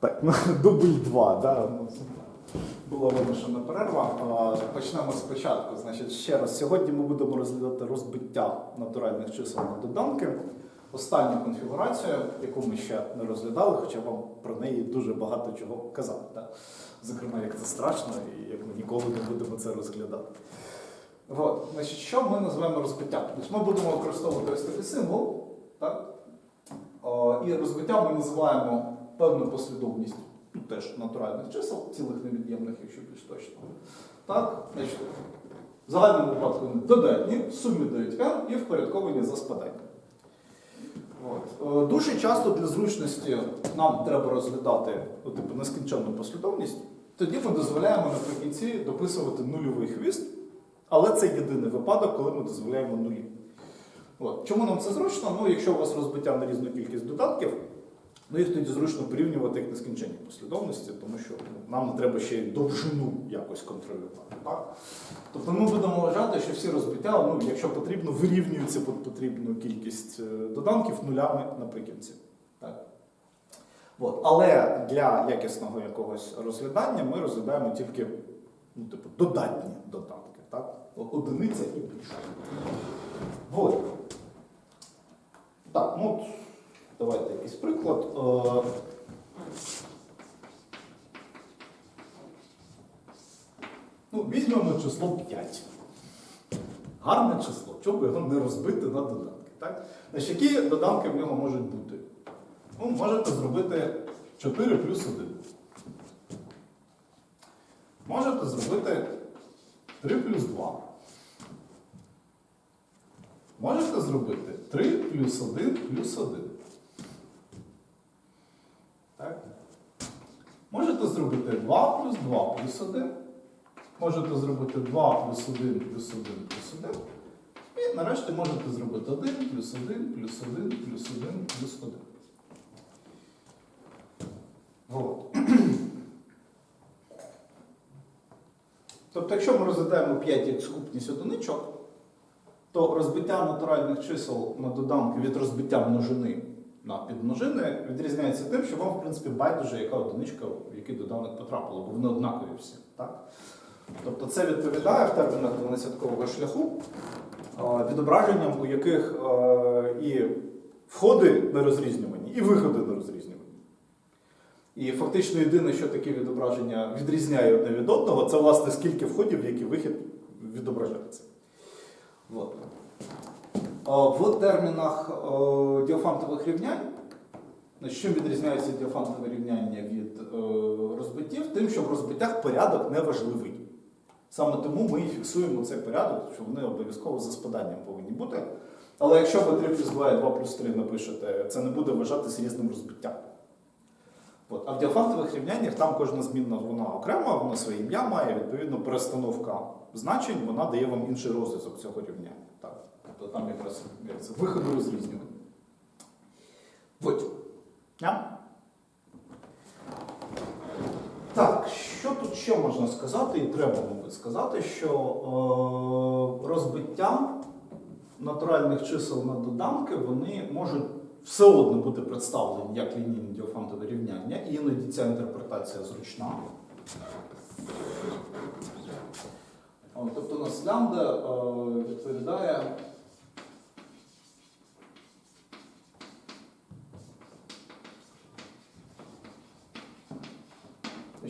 Так, ну, дубль 2, да? ну, Була вимушена перерва. Почнемо спочатку. Значить, ще раз, сьогодні ми будемо розглядати розбиття натуральних чисел на доданки. Останню конфігурацію, яку ми ще не розглядали, хоча вам про неї дуже багато чого казати. Да? Зокрема, як це страшно, і як ми ніколи не будемо це розглядати. От, значить, що ми називаємо розбиттям? Тобто ми будемо використовувати ось такий символ, так? О, і розбиттям ми називаємо певну послідовність ну, теж натуральних чисел, цілих невід'ємних, якщо більш точно. Так, значить, в загальному випадку вони додатні, в сумі дають n і впорядковані за спаданням. От. Е, Дуже часто для зручності нам треба розглядати ну, типу, нескінченну послідовність. Тоді ми дозволяємо наприкінці дописувати нульовий хвіст, але це єдиний випадок, коли ми дозволяємо нулі. От. Чому нам це зручно? Ну, якщо у вас розбиття на різну кількість додатків, ну їх тоді зручно порівнювати як нескінченні послідовності, тому що ну, нам не треба ще й довжину якось контролювати. Так? Тобто ми будемо вважати, що всі розбиття, ну, якщо потрібно, вирівнюються під потрібну кількість е, доданків нулями наприкінці. Так? От. Але для якісного якогось розглядання ми розглядаємо тільки ну, типу, додатні додатки. Так? Одиниця і більше. Вот. Так, ну от, давайте якийсь приклад. Е, Ну, візьмемо число 5. Гарне число, чому його не розбити на додатки. Так? Значить, які доданки в нього можуть бути? Ну, можете зробити 4 плюс 1. Можете зробити 3 плюс 2. Можете зробити 3 плюс 1 плюс 1. Так? Можете зробити 2 плюс 2 плюс 1. Можете зробити 2 плюс 1 плюс 1 плюс 1. І нарешті можете зробити 1 плюс 1 плюс 1 плюс 1 плюс 1. Вот. Тобто, якщо ми розглядаємо 5 як скупність одиничок, то розбиття натуральних чисел на доданки від розбиття множини на підмножини відрізняється тим, що вам, в принципі, байдуже, яка одиничка в який доданок потрапила, бо вони однакові всі. Так? Тобто це відповідає в термінах 12-кового шляху е, відображенням, у яких е, і входи не розрізнювані, і виходи не розрізнювані. І фактично єдине, що таке відображення відрізняє одне від одного, це власне скільки входів, який вихід відображається. Вот. В термінах е, діофантових рівнянь, значить, чим відрізняються діофантове рівняння від е, розбиттів, тим, що в розбиттях порядок не важливий. Саме тому ми і фіксуємо цей порядок, що вони обов'язково за спаданням повинні бути. Але якщо ви 3 плюс 2 і 2 плюс 3 напишете, це не буде вважатися різним розбиттям. От. А в діафантових рівняннях там кожна змінна вона окрема, вона своє ім'я має, відповідно, перестановка значень, вона дає вам інший розв'язок цього рівняння. Тобто там якраз виходи розрізнювання. От. Я? Так, що тут ще можна сказати, і треба, мабуть, сказати, що е, розбиття натуральних чисел на доданки, вони можуть все одно бути представлені як лінійне діофантове рівняння, і іноді ця інтерпретація зручна. Тобто у нас лямбда е, відповідає.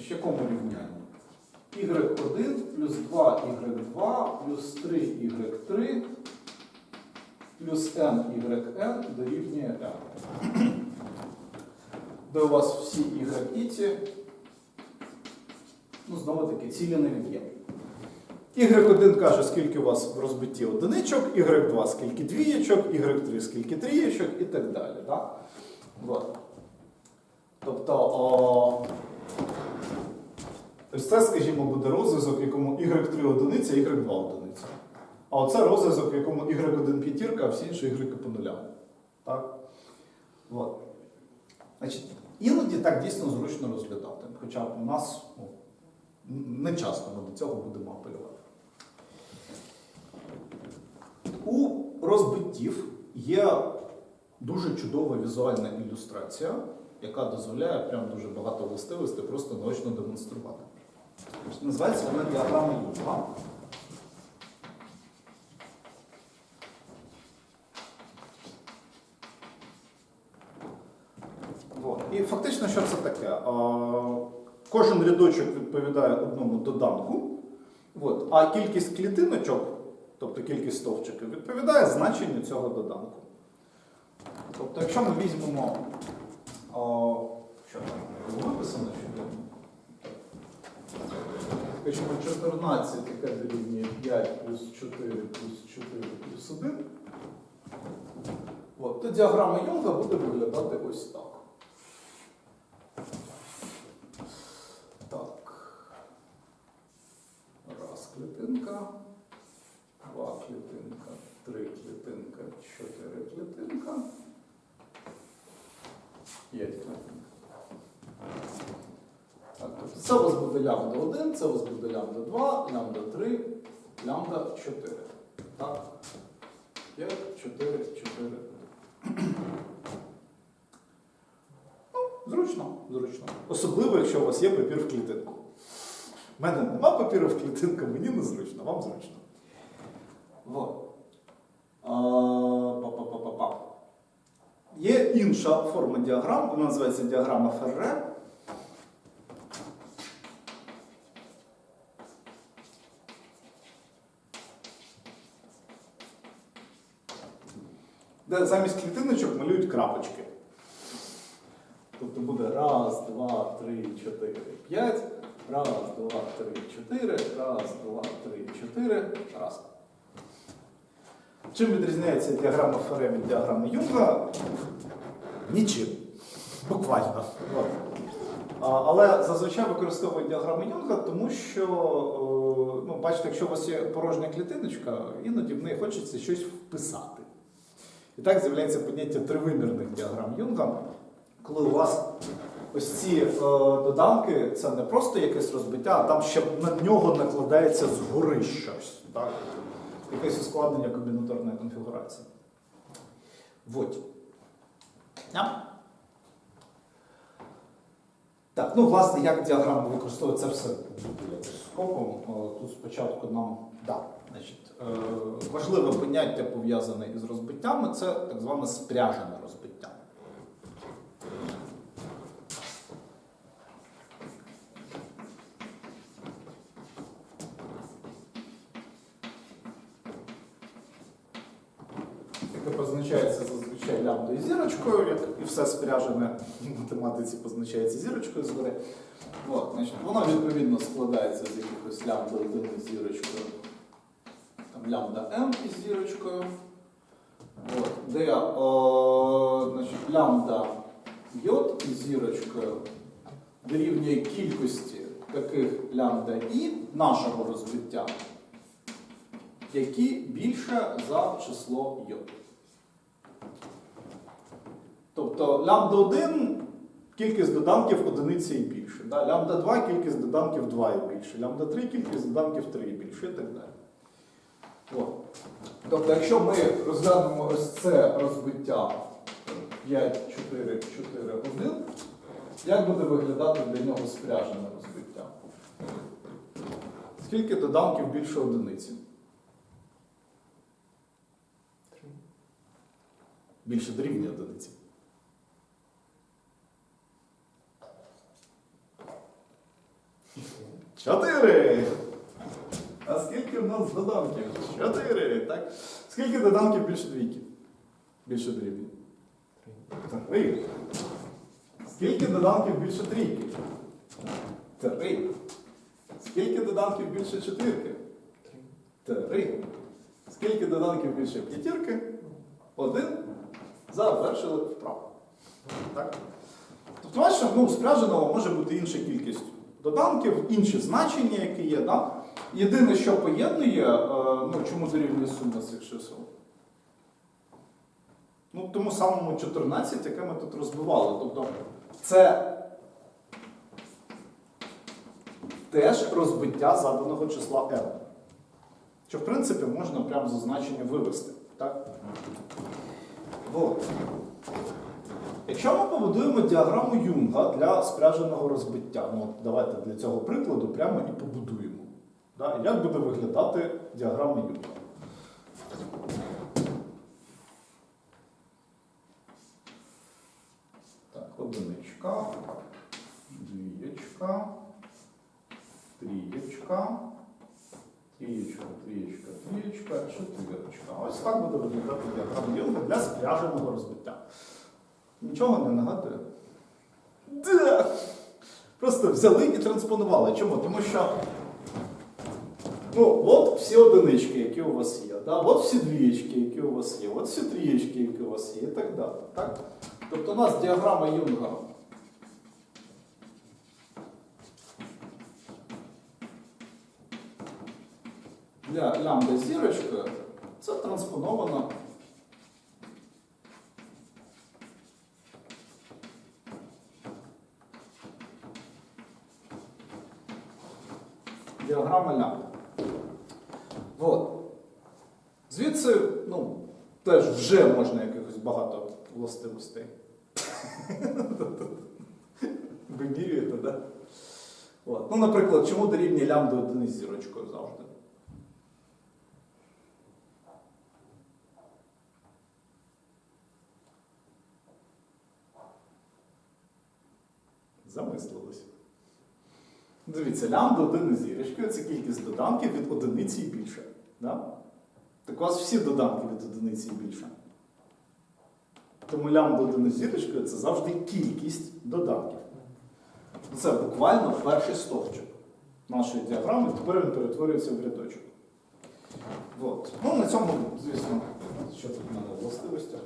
Ще якому рівнянні? y1 плюс 2y2 плюс 3y3 плюс n дорівнює n. Де у вас всі y ці, ну, знову таки, цілі невід'ємні. Y1 каже, скільки у вас в розбитті одиничок, Y2 скільки двієчок, Y3 скільки трієчок і так далі. Да? Тобто, о, ось це, скажімо, буде розв'язок, в якому Y3 одиниця, Y2 одиниця. А оце розв'язок, в якому Y1 п'ятірка, а всі інші Y по нулям. Так? От. Значить, іноді так дійсно зручно розглядати. Хоча у нас ну, не часто ми до цього будемо апелювати. У розбиттів є дуже чудова візуальна ілюстрація, яка дозволяє прям дуже багато властивостей просто наочно демонструвати. Називається вона діаграма Юнга. І фактично, що це таке? Кожен рядочок відповідає одному доданку, а кількість клітиночок, тобто кількість стовпчиків, відповідає значенню цього доданку. Тобто, якщо ми візьмемо, що там було виписано? Скажімо, 14, яке дорівнює 5 плюс 4 плюс 4 плюс 1. От, то діаграма Йонга буде виглядати ось. Так. Раз клітинка, два клітинка, три клітинка, чотири клітинка, п'ять клітинка. Так, тобто це у вас буде лямбда 1, це у вас буде лямбда 2, лямбда 3, лямбда 4. Так? 5, 4, 4. Ну, зручно, зручно. Особливо, якщо у вас є папір в клітинку. У мене нема папіру в клітинку, мені незручно, вам зручно. Вот. А, па-па-па-па-па. Є інша форма діаграм, вона називається діаграма Ферре. Де замість клітиночок малюють крапочки. Тобто буде раз, два, три, чотири, п'ять. Раз, два, три, чотири. Раз, два, три, чотири. Раз. Чим відрізняється діаграма Фере від діаграми Юнга? Нічим. Буквально. Але зазвичай використовують діаграми Юнга, тому що, е, ну, бачите, якщо у вас є порожня клітиночка, іноді в неї хочеться щось вписати. І так з'являється поняття тривимірних діаграм Юнга, коли у вас ось ці е, доданки це не просто якесь розбиття, а там ще на нього накладається згори щось. Так? Якесь ускладнення комбінаторної конфігурації. Вот. Так, ну власне, як діаграма використовується все буде скопом. Е, Тут спочатку нам да, значить, е, важливе поняття пов'язане із розбиттями це так зване спряжене розбиття. яке позначається зазвичай лямбдою зірочкою, як і все спряжене в математиці позначається зірочкою згори. От, значить, воно відповідно складається з якихось лямбда 1 зірочкою, лямбда m із зірочкою, от, де о, значить, лямбда йод із зірочкою дорівнює кількості таких лямбда і нашого розбиття, які більше за число йод. Тобто лямбда 1 кількість доданків одиниці і більше. Да? Лямбда 2 кількість доданків 2 і більше. Лямбда 3 кількість доданків 3 і більше і так далі. От. Тобто, якщо ми розглянемо ось це розбиття 5, 4, 4, 1, як буде виглядати для нього спряжене розбиття? Скільки доданків більше одиниці? Більше дорівнює одиниці. Чотири! А скільки в нас доданків? Чотири. Так? Скільки доданків більше двійки? Більше дорівнює? Три. Скільки доданків більше трійки? Три. Скільки доданків більше чотирки? Три. Скільки доданків більше п'ятірки? Один. Завершили вправо. Так? Тобто, бачите, ну, спряженого може бути інша кількість доданків, інші значення, які є. Да? Єдине, що поєднує, е, ну, чому дорівнює сума цих чисел? Ну, тому самому 14, яке ми тут розбивали. Тобто, це теж розбиття заданого числа n. Що, в принципі, можна прямо за значення вивести. Так? Вот. Якщо ми побудуємо діаграму Юнга для спряженого розбиття, ну давайте для цього прикладу прямо і побудуємо. Да? Як буде виглядати діаграма Юнга? Так, одиничка, двієчка, трієчка, трієчка, трієчка, трієчка, четвірочка. Ось так буде виглядати діаграма Юнга для спряженого розбиття. Нічого не нагадує? Да! Просто взяли і транспонували. Чому? Тому що ну, от всі одинички, які у вас є, да? от всі двієчки, які у вас є, от всі трієчки, які у вас є, і так далі. Так? Тобто у нас діаграма Юнга. Для лямбда з зірочкою це транспоновано діаграма лямбда. От. Звідси, ну, теж вже можна якихось багато властивостей. Вимірюєте, так? Да? Ну, наприклад, чому дорівнює лямбда одиниць зірочкою завжди? Дивіться, лямбда один із зірочкою це кількість доданків від одиниці і більше. Да? Так у вас всі доданки від одиниці і більше. Тому лямбда один зірочкою це завжди кількість доданків. Це буквально перший стовпчик нашої діаграми, тепер він перетворюється в рядочок. От. Ну, на цьому, звісно, що тут в мене властивостях.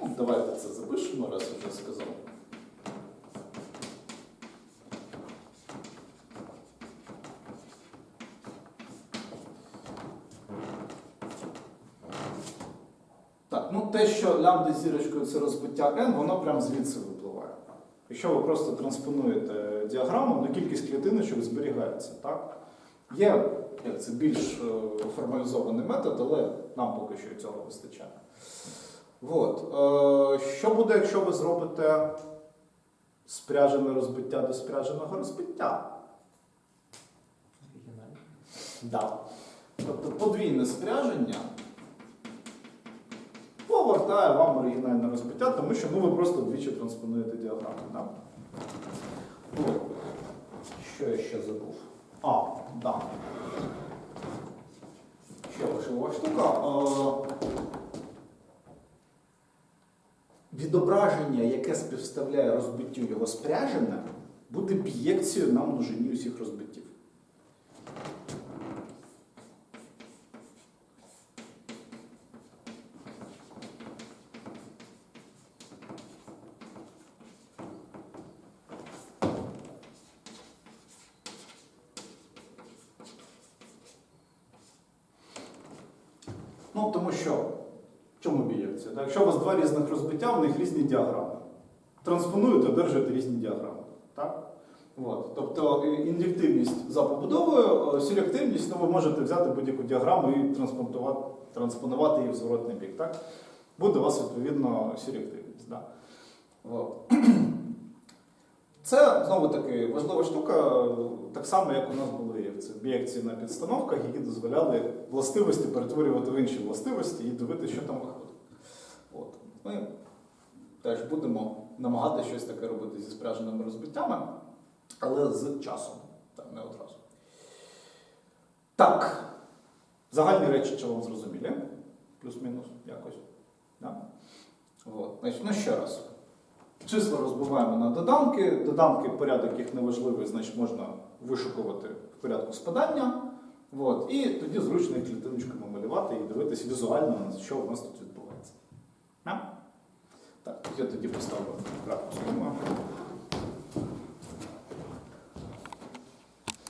Ну, давайте це запишемо, раз вже сказав. Так, ну те, що лямбда зірочкою це розбиття n, воно прям звідси випливає. Якщо ви просто транспонуєте діаграму, ну кількість клітиночок зберігається. Так? Є як це більш е, формалізований метод, але нам поки що цього вистачає. От. Е, що буде, якщо ви зробите спряжене розбиття до спряженого розбиття? Да. Тобто подвійне спряження повертає вам оригінальне розбиття, тому що ну, ви просто двічі транспонуєте діаграму. Да? От. Що я ще забув? А, да. Ще важлива штука. Відображення, яке співставляє розбиттю його спряжене, буде бієкцією на множині усіх розбиттів. Ну, тому що, чому? Так? Якщо у вас два різних розбиття, у них різні діаграми. Транспонуєте, одержуєте різні діаграми. Так? От. Тобто індуктивність за побудовою, е, селективність, ну, ви можете взяти будь-яку діаграму і транспонувати, транспонувати її в зворотний бік. Так? Буде у вас відповідно селективність. Да. От. Це знову таки важлива штука, так само, як у нас були це бієкції на підстановках, які дозволяли властивості перетворювати в інші властивості і дивитися, що там виходить. От. Ми теж будемо намагатися щось таке робити зі спряженими розбиттями, але з часом, так, не одразу. Так, загальні речі, чи вам зрозумілі? Плюс-мінус якось. Да? От. Значить, ну ще раз. Числа розбиваємо на доданки. Доданки, порядок їх неважливий, значить можна вишукувати в порядку спадання. От. І тоді зручно їх клітиночками малювати і дивитися візуально, що у нас тут відбувається. Так, я тоді поставлю крапку